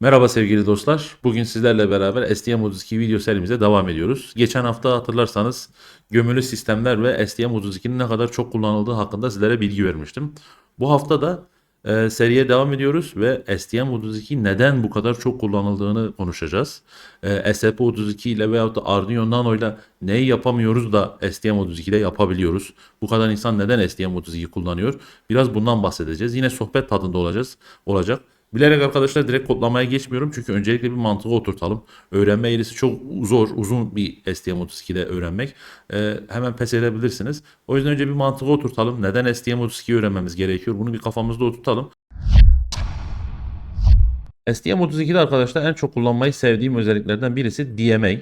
Merhaba sevgili dostlar. Bugün sizlerle beraber STM32 video serimize devam ediyoruz. Geçen hafta hatırlarsanız gömülü sistemler ve STM32'nin ne kadar çok kullanıldığı hakkında sizlere bilgi vermiştim. Bu hafta da e, seriye devam ediyoruz ve STM32 neden bu kadar çok kullanıldığını konuşacağız. E, SP32 ile veyahut da Arduino Nano ile neyi yapamıyoruz da STM32'de yapabiliyoruz. Bu kadar insan neden STM32 kullanıyor? Biraz bundan bahsedeceğiz. Yine sohbet tadında olacağız. Olacak. Bilerek arkadaşlar direkt kodlamaya geçmiyorum çünkü öncelikle bir mantığı oturtalım. Öğrenme eğrisi çok zor, uzun bir STM32'de öğrenmek. Ee, hemen pes edebilirsiniz. O yüzden önce bir mantığı oturtalım. Neden STM32 öğrenmemiz gerekiyor? Bunu bir kafamızda oturtalım. STM32'de arkadaşlar en çok kullanmayı sevdiğim özelliklerden birisi DMA.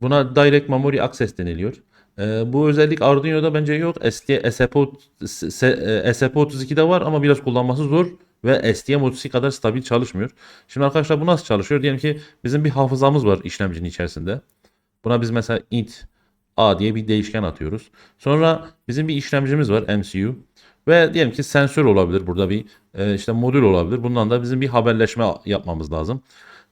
Buna Direct Memory Access deniliyor. Ee, bu özellik Arduino'da bence yok. SPO, SP32'de var ama biraz kullanması zor ve STM32 kadar stabil çalışmıyor. Şimdi arkadaşlar bu nasıl çalışıyor? Diyelim ki bizim bir hafızamız var işlemcinin içerisinde. Buna biz mesela int a diye bir değişken atıyoruz. Sonra bizim bir işlemcimiz var MCU. Ve diyelim ki sensör olabilir burada bir e, işte modül olabilir. Bundan da bizim bir haberleşme yapmamız lazım.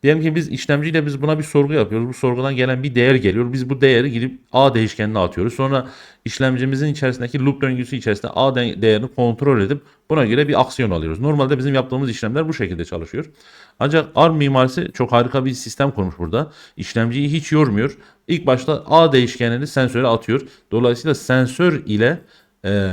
Diyelim ki biz işlemciyle biz buna bir sorgu yapıyoruz. Bu sorgudan gelen bir değer geliyor. Biz bu değeri gidip A değişkenine atıyoruz. Sonra işlemcimizin içerisindeki loop döngüsü içerisinde A de- değerini kontrol edip buna göre bir aksiyon alıyoruz. Normalde bizim yaptığımız işlemler bu şekilde çalışıyor. Ancak ARM mimarisi çok harika bir sistem kurmuş burada. İşlemciyi hiç yormuyor. İlk başta A değişkenini sensöre atıyor. Dolayısıyla sensör ile e,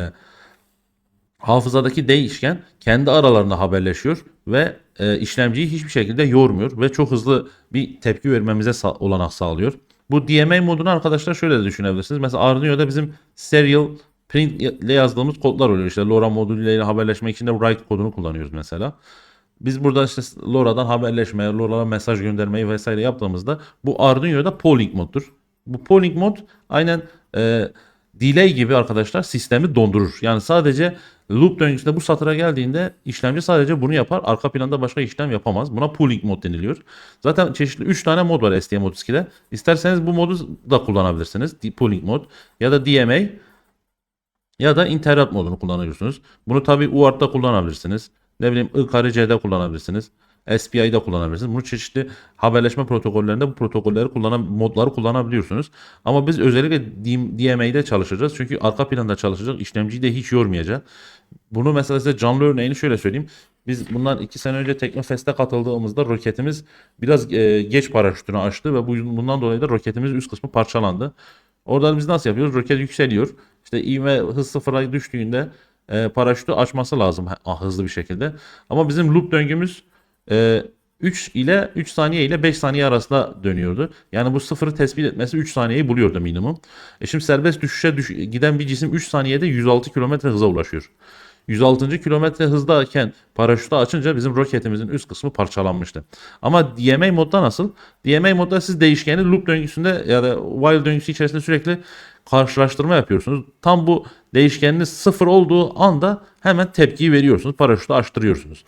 hafızadaki değişken kendi aralarında haberleşiyor ve e, işlemciyi hiçbir şekilde yormuyor ve çok hızlı bir tepki vermemize sa- olanak sağlıyor. Bu DMA modunu arkadaşlar şöyle de düşünebilirsiniz. Mesela Arduino'da bizim serial print ile yazdığımız kodlar oluyor. İşte LoRa modülüyle haberleşmek için de write kodunu kullanıyoruz mesela. Biz burada işte LoRa'dan haberleşme, LoRa'dan mesaj göndermeyi vesaire yaptığımızda bu Arduino'da polling moddur. Bu polling mod aynen e, delay gibi arkadaşlar sistemi dondurur. Yani sadece loop döngüsünde bu satıra geldiğinde işlemci sadece bunu yapar. Arka planda başka işlem yapamaz. Buna pooling mod deniliyor. Zaten çeşitli 3 tane mod var STM32'de. İsterseniz bu modu da kullanabilirsiniz. Pooling mod ya da DMA ya da interrupt modunu kullanıyorsunuz. Bunu tabi UART'ta kullanabilirsiniz. Ne bileyim I-C'de kullanabilirsiniz. SPI'de kullanabilirsiniz. Bunu çeşitli haberleşme protokollerinde bu protokolleri kullanan modları kullanabiliyorsunuz. Ama biz özellikle DMA'de çalışacağız. Çünkü arka planda çalışacak. işlemciyi de hiç yormayacak. Bunu mesela size canlı örneğini şöyle söyleyeyim. Biz bundan iki sene önce Teknofest'e katıldığımızda roketimiz biraz e, geç paraşütünü açtı ve bu, bundan dolayı da roketimiz üst kısmı parçalandı. Orada biz nasıl yapıyoruz? Roket yükseliyor. İşte ivme hız sıfıra düştüğünde e, paraşütü açması lazım hızlı bir şekilde. Ama bizim loop döngümüz e, 3 ile 3 saniye ile 5 saniye arasında dönüyordu. Yani bu sıfırı tespit etmesi 3 saniyeyi buluyordu minimum. E şimdi serbest düşüşe düş- giden bir cisim 3 saniyede 106 km hıza ulaşıyor. 106. kilometre hızdayken paraşütü açınca bizim roketimizin üst kısmı parçalanmıştı. Ama DMA modda nasıl? DMA modda siz değişkeni loop döngüsünde ya da while döngüsü içerisinde sürekli karşılaştırma yapıyorsunuz. Tam bu değişkeniniz sıfır olduğu anda hemen tepkiyi veriyorsunuz. Paraşütü açtırıyorsunuz.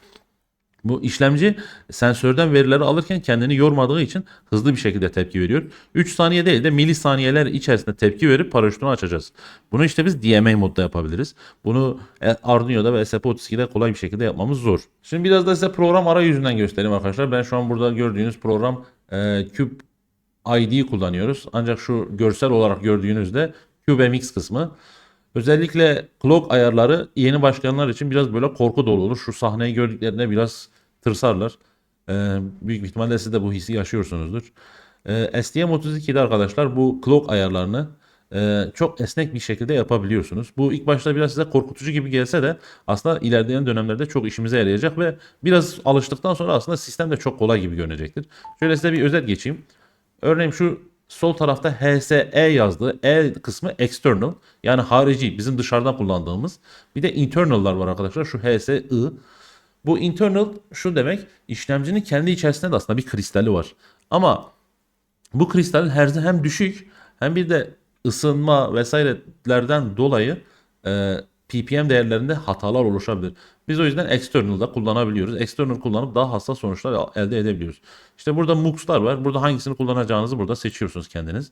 Bu işlemci sensörden verileri alırken kendini yormadığı için hızlı bir şekilde tepki veriyor. 3 saniye değil de milisaniyeler içerisinde tepki verip paraşütünü açacağız. Bunu işte biz DMA modda yapabiliriz. Bunu e, Arduino'da ve SP32'de kolay bir şekilde yapmamız zor. Şimdi biraz da size program arayüzünden göstereyim arkadaşlar. Ben şu an burada gördüğünüz program e, Cube ID'yi kullanıyoruz. Ancak şu görsel olarak gördüğünüzde CubeMX kısmı. Özellikle clock ayarları yeni başlayanlar için biraz böyle korku dolu olur. Şu sahneyi gördüklerinde biraz tırsarlar. Ee, büyük ihtimalle siz de bu hissi yaşıyorsunuzdur. Ee, STM32'de arkadaşlar bu clock ayarlarını e, çok esnek bir şekilde yapabiliyorsunuz. Bu ilk başta biraz size korkutucu gibi gelse de aslında ilerleyen dönemlerde çok işimize yarayacak ve biraz alıştıktan sonra aslında sistem de çok kolay gibi görünecektir. Şöyle size bir özet geçeyim. Örneğin şu sol tarafta HSE yazdığı E kısmı external yani harici bizim dışarıdan kullandığımız. Bir de internal'lar var arkadaşlar şu HSI. Bu internal şu demek işlemcinin kendi içerisinde de aslında bir kristali var. Ama bu kristalin herzi hem düşük hem bir de ısınma vesairelerden dolayı e, ppm değerlerinde hatalar oluşabilir. Biz o yüzden external'da kullanabiliyoruz. External kullanıp daha hassas sonuçlar elde edebiliyoruz. İşte burada mux'lar var. Burada hangisini kullanacağınızı burada seçiyorsunuz kendiniz.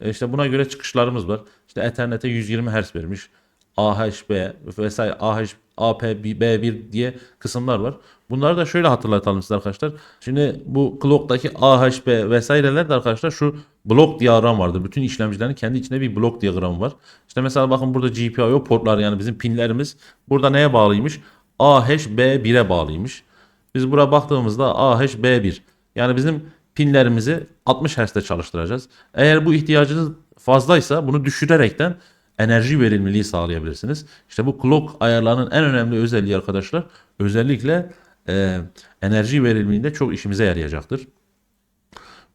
E, işte buna göre çıkışlarımız var. İşte Ethernet'e 120 Hz vermiş. AHB vesaire AH, AP, B1 diye kısımlar var. Bunları da şöyle hatırlatalım size arkadaşlar. Şimdi bu clock'taki AHB vesaireler de arkadaşlar şu blok diyagram vardır. Bütün işlemcilerin kendi içinde bir blok diyagramı var. İşte mesela bakın burada GPIO portlar yani bizim pinlerimiz burada neye bağlıymış? AHB1'e bağlıymış. Biz buraya baktığımızda AHB1 yani bizim pinlerimizi 60 Hz'de çalıştıracağız. Eğer bu ihtiyacınız fazlaysa bunu düşürerekten enerji verimliliği sağlayabilirsiniz. İşte bu clock ayarlarının en önemli özelliği arkadaşlar özellikle e, enerji verimliliğinde çok işimize yarayacaktır.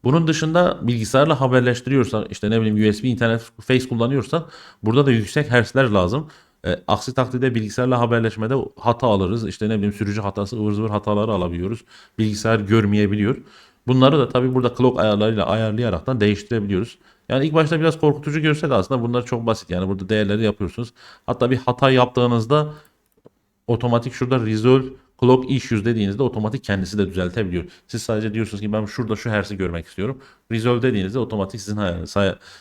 Bunun dışında bilgisayarla haberleştiriyorsak işte ne bileyim USB internet face kullanıyorsak burada da yüksek hertzler lazım. E, aksi takdirde bilgisayarla haberleşmede hata alırız. İşte ne bileyim sürücü hatası ıvır zıvır hataları alabiliyoruz. Bilgisayar görmeyebiliyor. Bunları da tabii burada clock ayarlarıyla ayarlayaraktan değiştirebiliyoruz. Yani ilk başta biraz korkutucu görse de aslında bunlar çok basit. Yani burada değerleri yapıyorsunuz. Hatta bir hata yaptığınızda otomatik şurada resolve clock issues dediğinizde otomatik kendisi de düzeltebiliyor. Siz sadece diyorsunuz ki ben şurada şu hertz'i görmek istiyorum. Resolve dediğinizde otomatik sizin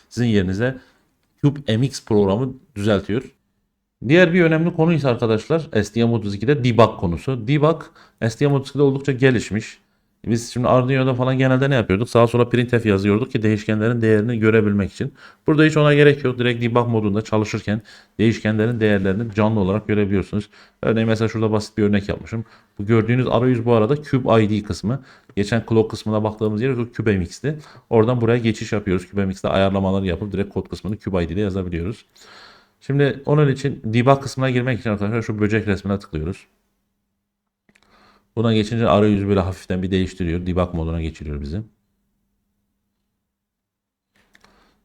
sizin yerinize Cube MX programı düzeltiyor. Diğer bir önemli konu ise arkadaşlar STM32'de debug konusu. Debug STM32'de oldukça gelişmiş. Biz şimdi Arduino'da falan genelde ne yapıyorduk? Sağa sola printf yazıyorduk ki değişkenlerin değerini görebilmek için. Burada hiç ona gerek yok. Direkt debug modunda çalışırken değişkenlerin değerlerini canlı olarak görebiliyorsunuz. Örneğin mesela şurada basit bir örnek yapmışım. Bu gördüğünüz arayüz bu arada Cube ID kısmı. Geçen clock kısmına baktığımız yer CubeMX'ti. Oradan buraya geçiş yapıyoruz. CubeMX'te ayarlamaları yapıp direkt kod kısmını Cube ID ile yazabiliyoruz. Şimdi onun için debug kısmına girmek için arkadaşlar şu böcek resmine tıklıyoruz. Buna geçince arayüzü böyle hafiften bir değiştiriyor. Debug moduna geçiriyor bizi.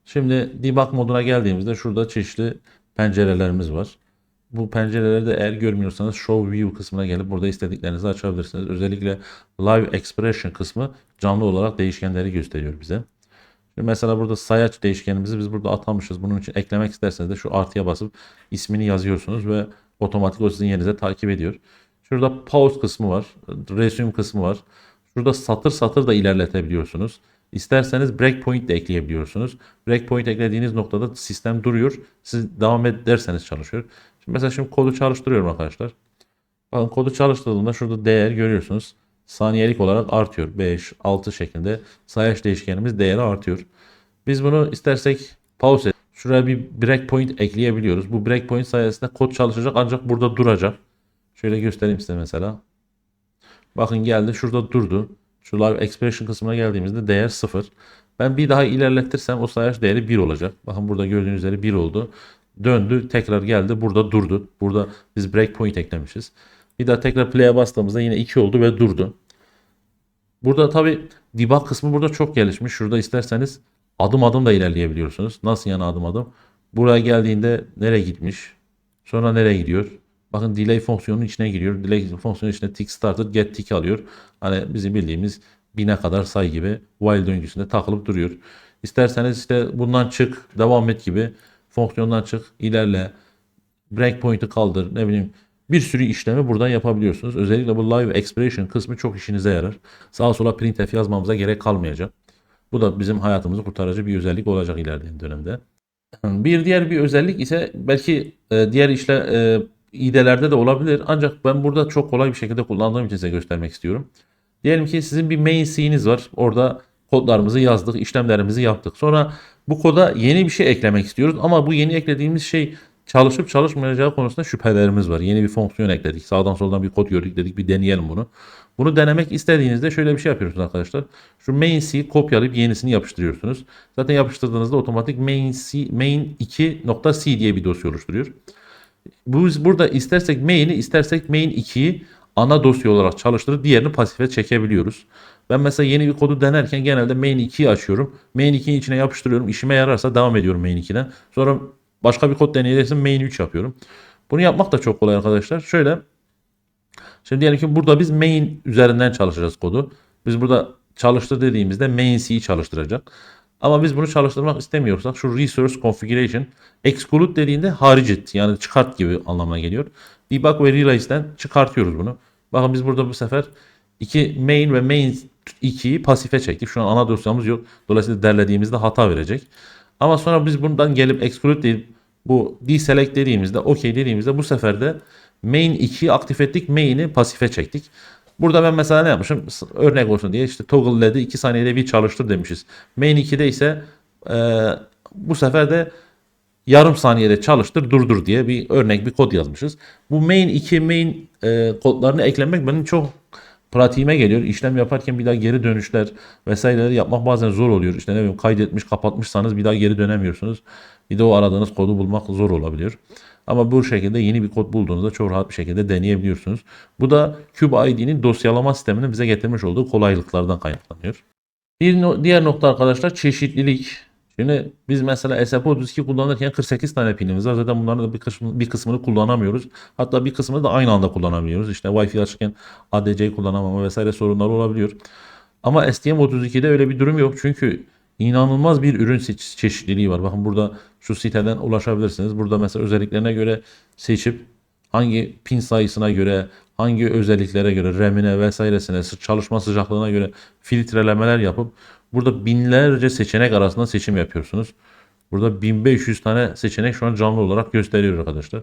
Şimdi debug moduna geldiğimizde şurada çeşitli pencerelerimiz var. Bu pencereleri de eğer görmüyorsanız Show View kısmına gelip burada istediklerinizi açabilirsiniz. Özellikle Live Expression kısmı canlı olarak değişkenleri gösteriyor bize. Şimdi mesela burada sayaç değişkenimizi biz burada atamışız. Bunun için eklemek isterseniz de şu artıya basıp ismini yazıyorsunuz ve otomatik o sizin yerinize takip ediyor. Şurada pause kısmı var. Resume kısmı var. Şurada satır satır da ilerletebiliyorsunuz. İsterseniz breakpoint de ekleyebiliyorsunuz. Breakpoint eklediğiniz noktada sistem duruyor. Siz devam ederseniz çalışıyor. Şimdi mesela şimdi kodu çalıştırıyorum arkadaşlar. Bakın kodu çalıştırdığımda şurada değer görüyorsunuz. Saniyelik olarak artıyor. 5, 6 şeklinde sayaç değişkenimiz değeri artıyor. Biz bunu istersek pause et. Şuraya bir breakpoint ekleyebiliyoruz. Bu breakpoint sayesinde kod çalışacak ancak burada duracak. Şöyle göstereyim size mesela. Bakın geldi şurada durdu. Şu live expression kısmına geldiğimizde değer 0. Ben bir daha ilerletirsem o sayaç değeri 1 olacak. Bakın burada gördüğünüz üzere 1 oldu. Döndü tekrar geldi burada durdu. Burada biz breakpoint eklemişiz. Bir daha tekrar play'e bastığımızda yine 2 oldu ve durdu. Burada tabi debug kısmı burada çok gelişmiş. Şurada isterseniz adım adım da ilerleyebiliyorsunuz. Nasıl yani adım adım? Buraya geldiğinde nereye gitmiş? Sonra nereye gidiyor? Bakın delay fonksiyonunun içine giriyor. Delay fonksiyonunun içine tick started get tick alıyor. Hani bizim bildiğimiz bine kadar say gibi while döngüsünde takılıp duruyor. İsterseniz işte bundan çık, devam et gibi fonksiyondan çık, ilerle, breakpoint'i kaldır, ne bileyim bir sürü işlemi buradan yapabiliyorsunuz. Özellikle bu live expression kısmı çok işinize yarar. Sağa sola printf yazmamıza gerek kalmayacak. Bu da bizim hayatımızı kurtarıcı bir özellik olacak ilerleyen dönemde. Bir diğer bir özellik ise belki e, diğer işle e, IDE'lerde de olabilir. Ancak ben burada çok kolay bir şekilde kullandığım için size göstermek istiyorum. Diyelim ki sizin bir main C'niz var. Orada kodlarımızı yazdık, işlemlerimizi yaptık. Sonra bu koda yeni bir şey eklemek istiyoruz ama bu yeni eklediğimiz şey çalışıp çalışmayacağı konusunda şüphelerimiz var. Yeni bir fonksiyon ekledik. Sağdan soldan bir kod gördük dedik bir deneyelim bunu. Bunu denemek istediğinizde şöyle bir şey yapıyorsunuz arkadaşlar. Şu main C'yi kopyalayıp yenisini yapıştırıyorsunuz. Zaten yapıştırdığınızda otomatik main C, main 2.c diye bir dosya oluşturuyor. Biz burada istersek main'i istersek main 2'yi ana dosya olarak çalıştırıp diğerini pasife çekebiliyoruz. Ben mesela yeni bir kodu denerken genelde main 2'yi açıyorum. Main 2'nin içine yapıştırıyorum. İşime yararsa devam ediyorum main 2'den. Sonra başka bir kod deneyeceksin main 3 yapıyorum. Bunu yapmak da çok kolay arkadaşlar. Şöyle Şimdi diyelim ki burada biz main üzerinden çalışacağız kodu. Biz burada çalıştır dediğimizde main C'yi çalıştıracak. Ama biz bunu çalıştırmak istemiyorsak şu resource configuration exclude dediğinde hariç et yani çıkart gibi anlamına geliyor. Debug ve realize'den çıkartıyoruz bunu. Bakın biz burada bu sefer iki main ve main 2'yi pasife çektik. Şu an ana dosyamız yok. Dolayısıyla derlediğimizde hata verecek. Ama sonra biz bundan gelip exclude deyip bu deselect dediğimizde OK dediğimizde bu sefer de main 2'yi aktif ettik. Main'i pasife çektik. Burada ben mesela ne yapmışım? Örnek olsun diye işte toggle led'i 2 saniyede bir çalıştır demişiz. Main 2'de ise e, bu sefer de yarım saniyede çalıştır durdur diye bir örnek bir kod yazmışız. Bu main 2 main e, kodlarını eklemek benim çok pratiğime geliyor. İşlem yaparken bir daha geri dönüşler vesaireleri yapmak bazen zor oluyor. İşte ne bileyim kaydetmiş kapatmışsanız bir daha geri dönemiyorsunuz. Bir de o aradığınız kodu bulmak zor olabiliyor. Ama bu şekilde yeni bir kod bulduğunuzda çok rahat bir şekilde deneyebiliyorsunuz. Bu da CubeID'nin dosyalama sisteminin bize getirmiş olduğu kolaylıklardan kaynaklanıyor. Bir no- diğer nokta arkadaşlar çeşitlilik. Şimdi biz mesela SAP32 kullanırken 48 tane pinimiz var. Zaten bunların da bir, kısmı, bir kısmını kullanamıyoruz. Hatta bir kısmını da aynı anda kullanabiliyoruz. İşte Wi-Fi açarken ADC kullanamama vesaire sorunlar olabiliyor. Ama STM32'de öyle bir durum yok. Çünkü inanılmaz bir ürün çeşitliliği var. Bakın burada şu siteden ulaşabilirsiniz. Burada mesela özelliklerine göre seçip hangi pin sayısına göre, hangi özelliklere göre, RAM'ine vesairesine, çalışma sıcaklığına göre filtrelemeler yapıp burada binlerce seçenek arasında seçim yapıyorsunuz. Burada 1500 tane seçenek şu an canlı olarak gösteriyor arkadaşlar.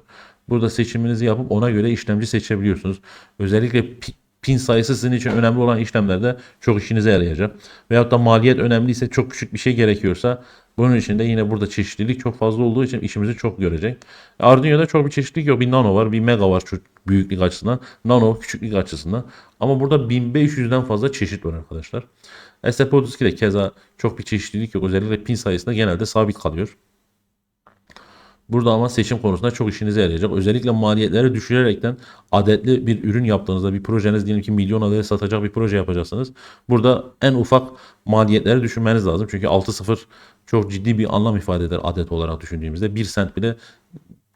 Burada seçiminizi yapıp ona göre işlemci seçebiliyorsunuz. Özellikle pin sayısı sizin için önemli olan işlemlerde çok işinize yarayacak. Veyahut da maliyet önemliyse çok küçük bir şey gerekiyorsa bunun için de yine burada çeşitlilik çok fazla olduğu için işimizi çok görecek. Arduino'da çok bir çeşitlilik yok. Bir nano var, bir mega var büyüklük açısından. Nano küçüklük açısından. Ama burada 1500'den fazla çeşit var arkadaşlar. SAP32'de keza çok bir çeşitlilik yok. Özellikle pin sayısında genelde sabit kalıyor. Burada ama seçim konusunda çok işinize yarayacak. Özellikle maliyetleri düşürerekten adetli bir ürün yaptığınızda bir projeniz diyelim ki milyon adet satacak bir proje yapacaksınız. Burada en ufak maliyetleri düşünmeniz lazım. Çünkü 6.0 çok ciddi bir anlam ifade eder adet olarak düşündüğümüzde. 1 sent bile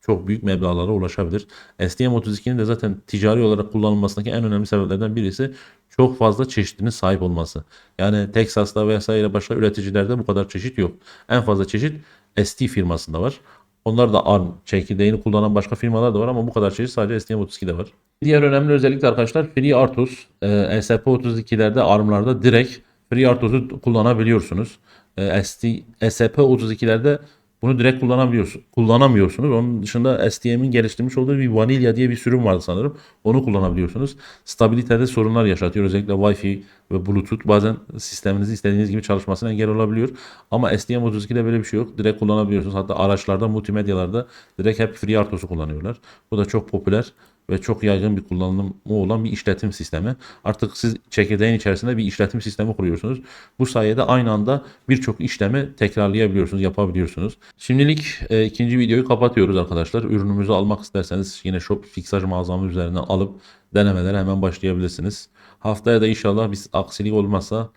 çok büyük meblağlara ulaşabilir. STM32'nin de zaten ticari olarak kullanılmasındaki en önemli sebeplerden birisi çok fazla çeşidinin sahip olması. Yani Texas'ta vesaire başka üreticilerde bu kadar çeşit yok. En fazla çeşit ST firmasında var. Onlar da ARM çekirdeğini kullanan başka firmalar da var ama bu kadar çeşit sadece STM32'de var. Diğer önemli özellik de arkadaşlar FreeRTOS. E, SP32'lerde ARM'larda direkt FreeRTOS'u kullanabiliyorsunuz. E, ST, SP32'lerde bunu direkt kullanabiliyorsunuz. Kullanamıyorsunuz. Onun dışında STM'in geliştirmiş olduğu bir Vanilla diye bir sürüm vardı sanırım. Onu kullanabiliyorsunuz. Stabilitede sorunlar yaşatıyor. Özellikle Wi-Fi ve Bluetooth bazen sisteminizin istediğiniz gibi çalışmasına engel olabiliyor. Ama STM32'de böyle bir şey yok. Direkt kullanabiliyorsunuz. Hatta araçlarda, multimedyalarda direkt hep FreeRTOS'u kullanıyorlar. Bu da çok popüler ve çok yaygın bir kullanımı olan bir işletim sistemi. Artık siz çekirdeğin içerisinde bir işletim sistemi kuruyorsunuz. Bu sayede aynı anda birçok işlemi tekrarlayabiliyorsunuz, yapabiliyorsunuz. Şimdilik e, ikinci videoyu kapatıyoruz arkadaşlar. Ürünümüzü almak isterseniz yine Shopify mağazamız üzerinden alıp denemelere hemen başlayabilirsiniz. Haftaya da inşallah bir aksilik olmazsa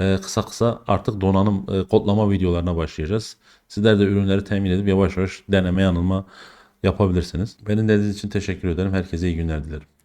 e, kısa kısa artık donanım e, kodlama videolarına başlayacağız. Sizler de ürünleri temin edip yavaş yavaş deneme yanılma yapabilirsiniz. Beni dinlediğiniz için teşekkür ederim. Herkese iyi günler dilerim.